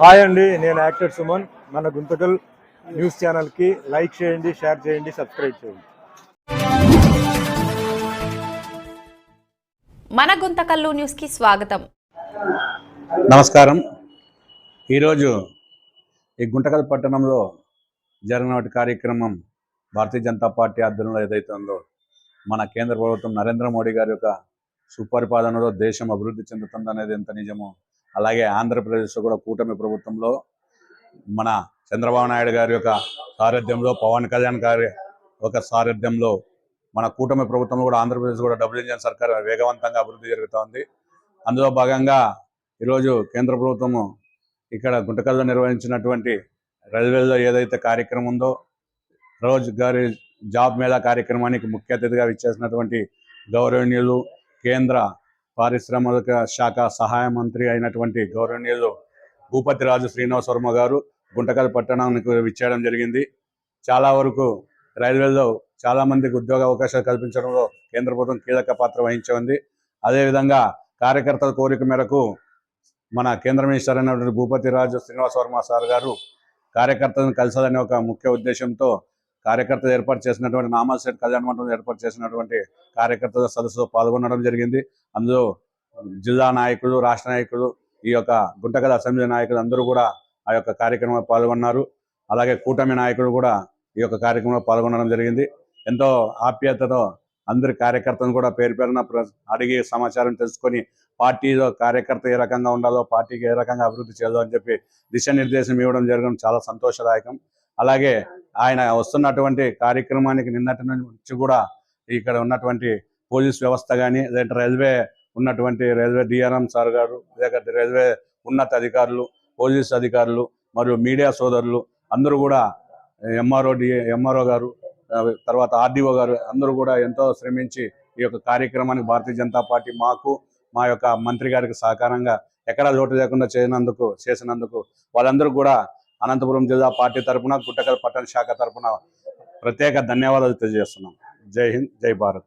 Hi అండి నేను actor Suman. మన గుంతకల్ న్యూస్ ఛానల్కి లైక్ చేయండి షేర్ చేయండి సబ్స్క్రైబ్ చేయండి. మన గుంతకల్లు న్యూస్కి స్వాగతం. నమస్కారం. ఈరోజు ఈ గుంటకల్ పట్టణంలో జరిగిన కార్యక్రమం భారతీయ జనతా పార్టీ ఆధ్వర్యంలో ఏదైతే ఉందో మన కేంద్ర ప్రభుత్వం నరేంద్ర మోడీ గారి యొక్క సుపరిపాలనలో దేశం అభివృద్ధి చెందుతుందనేది ఎంత నిజమో అలాగే ఆంధ్రప్రదేశ్లో కూడా కూటమి ప్రభుత్వంలో మన చంద్రబాబు నాయుడు గారి యొక్క సారథ్యంలో పవన్ కళ్యాణ్ గారి ఒక సారథ్యంలో మన కూటమి ప్రభుత్వంలో కూడా ఆంధ్రప్రదేశ్ కూడా డబుల్ ఇంజన్ సర్కార్ వేగవంతంగా అభివృద్ధి జరుగుతోంది అందులో భాగంగా ఈరోజు కేంద్ర ప్రభుత్వము ఇక్కడ గుంటకల్లో నిర్వహించినటువంటి రైల్వేలో ఏదైతే కార్యక్రమం ఉందో రోజుగారి జాబ్ మేళా కార్యక్రమానికి ముఖ్య అతిథిగా ఇచ్చేసినటువంటి గౌరవనీయులు కేంద్ర పారిశ్రామిక శాఖ సహాయ మంత్రి అయినటువంటి గౌరవనీయులు భూపతిరాజు శ్రీనివాస వర్మ గారు గుంటకల్ పట్టణానికి విచ్చేయడం జరిగింది. చాలా వరకు రైల్వేలో చాలా మందికి ఉద్యోగ అవకాశాలు కల్పించడంలో కేంద్ర ప్రభుత్వం కీలక పాత్ర వహించింది. అదేవిధంగా కార్యకర్తల కోరిక మేరకు మన కేంద్ర మినిస్టర్ అయినటువంటి భూపతి రాజు వర్మ సార్ గారు కార్యకర్తలను కలిసాలనే ఒక ముఖ్య ఉద్దేశంతో కార్యకర్తలు ఏర్పాటు చేసినటువంటి నామాల్ కళ్యాణ మండపం ఏర్పాటు చేసినటువంటి కార్యకర్తల సదస్సులో పాల్గొనడం జరిగింది. అందులో జిల్లా నాయకులు రాష్ట్ర నాయకులు ఈ యొక్క గుంటకల అసెంబ్లీ నాయకులు అందరూ కూడా ఆ యొక్క కార్యక్రమంలో పాల్గొన్నారు. అలాగే కూటమి నాయకులు కూడా ఈ యొక్క కార్యక్రమంలో పాల్గొనడం జరిగింది. ఎంతో ఆప్యాయతతో అందరి కార్యకర్తలను కూడా పేరు పేరున ప్ర- అడిగి సమాచారం తెలుసుకొని పార్టీలో కార్యకర్త ఏ రకంగా ఉండాలో పార్టీకి ఏ రకంగా అభివృద్ధి చేయాలో అని చెప్పి దిశానిర్దేశం ఇవ్వడం జరగడం చాలా సంతోషదాయకం. అలాగే ఆయన వస్తున్నటువంటి కార్యక్రమానికి నిన్నటి నుంచి కూడా ఇక్కడ ఉన్నటువంటి పోలీస్ వ్యవస్థ కానీ లేదంటే రైల్వే ఉన్నటువంటి రైల్వే డిఆర్ఎం సార్ గారు లేకపోతే రైల్వే ఉన్నత అధికారులు పోలీస్ అధికారులు మరియు మీడియా సోదరులు అందరూ కూడా ఎంఆర్ఓ డి ఎంఆర్ఓ గారు తర్వాత ఆర్డీఓ గారు అందరూ కూడా ఎంతో శ్రమించి ఈ యొక్క కార్యక్రమానికి భారతీయ జనతా పార్టీ మాకు మా యొక్క మంత్రి గారికి సహకారంగా ఎక్కడా లోటు లేకుండా చేయనందుకు చేసినందుకు వాళ్ళందరూ కూడా అనంతపురం జిల్లా పార్టీ తరఫున గుట్టకల్ పట్టణ శాఖ తరఫున ప్రత్యేక ధన్యవాదాలు తెలియజేస్తున్నాం. జై హింద్ జై భారత్.